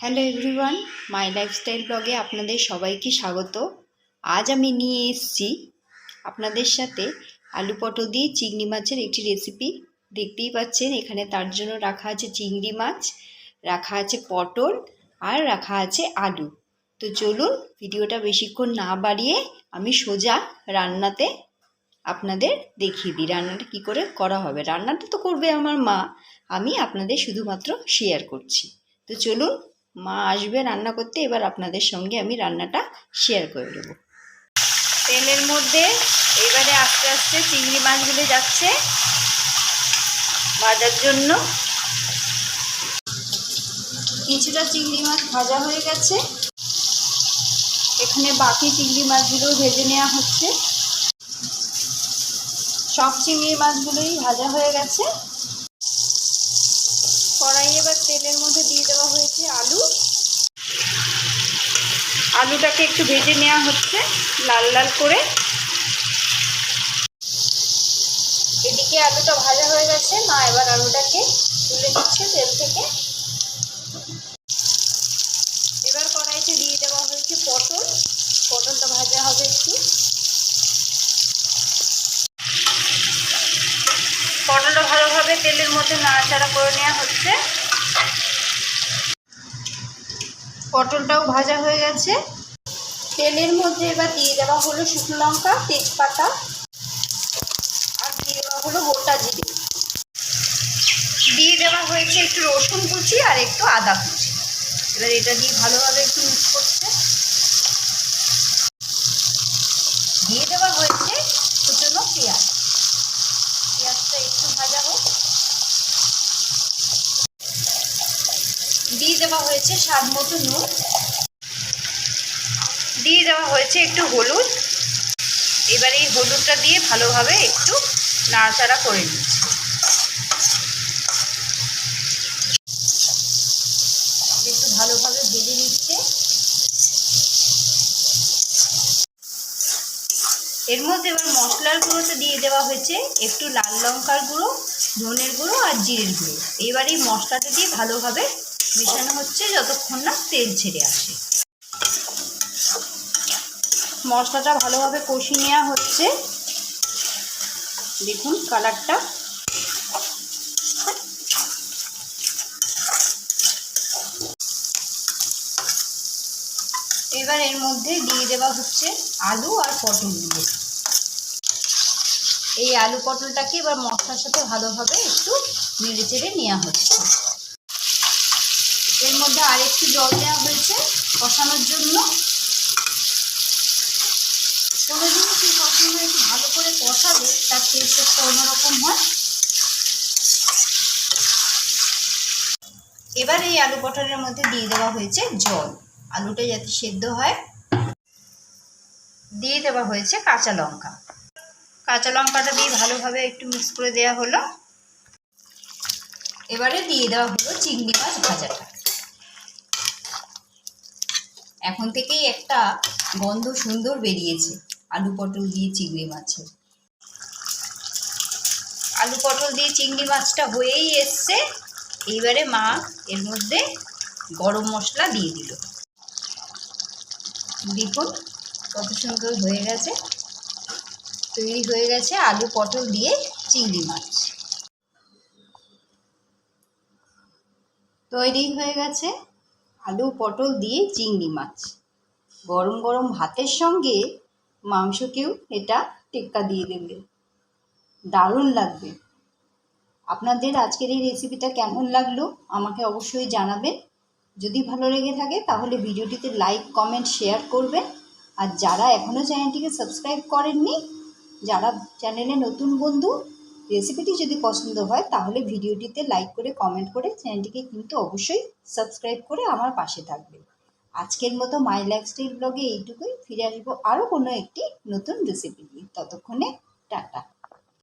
Hello everyone, মাই lifestyle ব্লগে আপনাদের সবাইকে স্বাগত। আজ আমি নিয়ে এসেছি আপনাদের সাথে আলু পটল দিয়ে চিংড়ি মাছের একটি রেসিপি দেখতেই পাচ্ছেন, এখানে তার জন্য রাখা আছে চিংড়ি মাছ, রাখা আছে পটল আর রাখা আছে আলু। তো চলুন, ভিডিওটা বেশিক্ষণ না বাড়িয়ে আমি সোজা রান্নাতে আপনাদের দেখিয়ে দিই, রান্নাটা কী করে করা হবে। রান্নাটা তো করবে আমার মা, আমি আপনাদের শুধুমাত্র শেয়ার করছি। তো চলুন মা আসবে রান্না করতে, এবার আপনাদের সঙ্গে আমি রান্নাটা শেয়ার করে দেবো তেলের মধ্যে এবারে আস্তে আস্তে চিংড়ি মাছগুলো যাচ্ছে, ভাজার জন্য। কিছুটা চিংড়ি মাছ ভাজা হয়ে গেছে। এখানে বাকি চিংড়ি মাছগুলো ভেজে নেওয়া হচ্ছে। সব চিংড়ি মাছগুলোই ভাজা হয়ে গেছে। কড়াই এবার তেলের মধ্যে দিয়ে দেওয়া হয়েছে আলু আলুটাকে একটু ভেজে নেওয়া হচ্ছে, লাল লাল করে। এদিকে আলুটা ভাজা হয়ে গেছে, মা এবার আলুটাকে তুলে নিচ্ছে তেল থেকে। এবার কড়াইতে দিয়ে দেওয়া হয়েছে পটল। পটলটা ভাজা হবে একটু। পটলটা ভালোভাবে তেলের মধ্যে নাড়াচাড়া করে নেওয়া হচ্ছে। পটলটাও ভাজা হয়ে গেছে। তেলের মধ্যে এবার দিয়ে দেওয়া হলো শুকনো লঙ্কা, তেজপাতা, আর দিয়ে দেওয়া হলো গোটা জিরে। দিয়ে দেওয়া হয়েছে একটু রসুন কুচি আর একটু আদা কুচি। এবার এটা দিয়ে ভালোভাবে একটু মিক্স করছে দিয়ে দেওয়া হয়েছে কুচনো পেঁয়াজ। পেঁয়াজটা একটু ভাজা হোক। দিয়ে দেওয়া হয়েছে স্বাদ মতো নুন। দিয়ে দেওয়া হয়েছে একটু হলুদ। এবার এই হলুদটা দিয়ে ভালোভাবে একটু নাড়াচাড়া করে নিচ্ছি। একটু ভালোভাবে ভেজে নিচ্ছে। এর মধ্যে এবার মশলার গুঁড়োতে দিয়ে দেওয়া হয়েছে। একটু লাল লঙ্কার গুঁড়ো, ধনের গুঁড়ো আর জিরের গুঁড়ো। এবার এই মশলাটা দিয়ে ভালোভাবে মেশানো হচ্ছে যতক্ষণ না তেল ছেড়ে আসে। মশলাটা ভালোভাবে কষিয়ে নেওয়া হচ্ছে। দেখুন কালারটা। এবার এর মধ্যে দিয়ে দেওয়া হচ্ছে আলু আর পটলগুলো এই আলু পটলটাকে এবার মশলার সাথে ভালোভাবে একটু নেড়ে চেড়ে নেওয়া হচ্ছে। এর মধ্যে আরেকটু জল দেওয়া হয়েছে কষানোর জন্য কোনো জিনিসই সবসময় একটু কষালে তার টেস্ট একটা অন্যরকম হয়। এবার এই আলু পটলের মধ্যে দিয়ে দেওয়া হয়েছে জল। আলুটা যাতে সেদ্ধ হয়, দিয়ে দেওয়া হয়েছে কাঁচা লঙ্কা। কাঁচা লঙ্কাটা দিয়ে ভালোভাবে একটু মিক্স করে দেওয়া হলো। এবারে দিয়ে দেওয়া হলো চিংড়ি মাছ ভাজাটা। এখন থেকেই একটা গন্ধ সুন্দর বেরিয়েছে আলু পটল দিয়ে চিংড়ি মাছের। আলু পটল দিয়ে চিংড়ি মাছটা হয়েই এসছে। এইবারে মা এর মধ্যে গরম মশলা দিয়ে দিল। দেখুন কত সুন্দর হয়ে গেছে। তৈরি হয়ে গেছে আলু পটল দিয়ে চিংড়ি মাছ। তৈরি হয়ে গেছে আলু পটল দিয়ে চিংড়ি মাছ। গরম গরম ভাতের সঙ্গে মাংসকেও এটা টেক্কা দিয়ে দেবে। দারুণ লাগবে। আপনাদের আজকের এই রেসিপিটা কেমন লাগল আমাকে অবশ্যই জানাবেন। যদি ভালো লেগে থাকে তাহলে ভিডিওটিতে লাইক কমেন্ট শেয়ার করবেন। আর যারা এখনও চ্যানেলটিকে সাবস্ক্রাইব করেননি, যারা চ্যানেলে নতুন বন্ধু রেসিপিটি যদি পছন্দ হয় তাহলে ভিডিওটিতে লাইক করে কমেন্ট করে চ্যানেলটিকে কিন্তু অবশ্যই সাবস্ক্রাইব করে আমার পাশে থাকবে আজকের মতো মাই লাইফস্টাইল ব্লগে এইটুকুই। ফিরে আসব আরও কোনো একটি নতুন রেসিপি নিয়ে। ততক্ষণে টাটা।